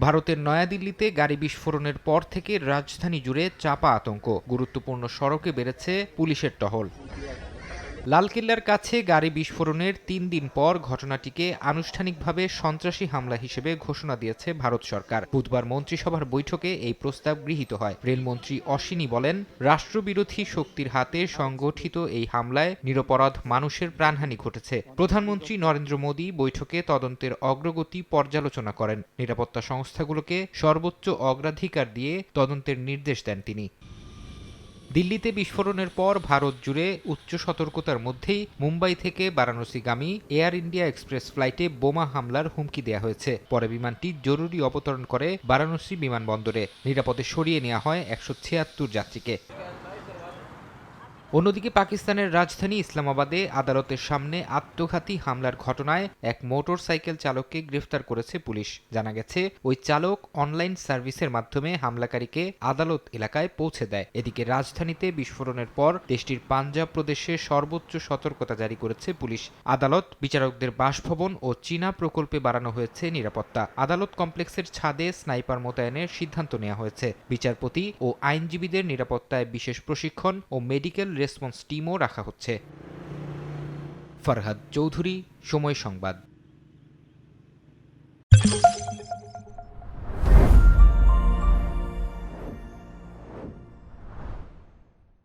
ভারতের নয়াদিল্লিতে গাড়ি বিস্ফোরণের পর থেকে রাজধানী জুড়ে চাপা আতঙ্ক। গুরুত্বপূর্ণ সড়কে বেড়েছে পুলিশের টহল। লালকেল্লার কাছে গাড়ি বিস্ফোরণের তিন দিন পর ঘটনাটিকে আনুষ্ঠানিকভাবে সন্ত্রাসী হামলা হিসেবে ঘোষণা দিয়েছে ভারত সরকার। বুধবার মন্ত্রিসভার বৈঠকে এই প্রস্তাব গৃহীত হয়। রেলমন্ত্রী অশ্বিনী বলেন, রাষ্ট্রবিরোধী শক্তির হাতে সংগঠিত এই হামলায় নিরপরাধ মানুষের প্রাণহানি ঘটেছে। প্রধানমন্ত্রী নরেন্দ্র মোদী বৈঠকে তদন্তের অগ্রগতি পর্যালোচনা করেন। নিরাপত্তা সংস্থাগুলোকে সর্বোচ্চ অগ্রাধিকার দিয়ে তদন্তের নির্দেশ দেন তিনি। দিল্লিতে বিস্ফোরণের পর ভারত জুড়ে উচ্চ সতর্কতার মধ্যেই মুম্বাই থেকে বারাণসীগামী এয়ার ইন্ডিয়া এক্সপ্রেস ফ্লাইটে বোমা হামলার হুমকি দেওয়া হয়েছে। পরে বিমানটি জরুরি অবতরণ করে বারাণসী বিমানবন্দরে। নিরাপদে সরিয়ে নেওয়া হয় একশো ছিয়াত্তর যাত্রীকে। অন্যদিকে পাকিস্তানের রাজধানী ইসলামাবাদে আদালতের সামনে আত্মঘাতী হামলার ঘটনায় এক মোটর সাইকেল চালককে গ্রেফতার করেছে পুলিশ। জানা গেছে, ওই চালক অনলাইন সার্ভিসের মাধ্যমে হামলাকারীকে আদালত এলাকায় পৌঁছে দেয়। এদিকে রাজধানীতে বিস্ফোরণের পর দেশটির পাঞ্জাব প্রদেশে সর্বোচ্চ সতর্কতা জারি করেছে পুলিশ। আদালত, বিচারকদের বাসভবন ও চীনা প্রকল্পে বাড়ানো হয়েছে নিরাপত্তা। আদালত কমপ্লেক্সের ছাদে স্নাইপার মোতায়েনের সিদ্ধান্ত নেওয়া হয়েছে। বিচারপতি ও আইনজীবীদের নিরাপত্তায় বিশেষ প্রশিক্ষণ ও মেডিকেল রেসপন্স টিমও রাখা হচ্ছে। ফরহাদ চৌধুরী সময় সংবাদ।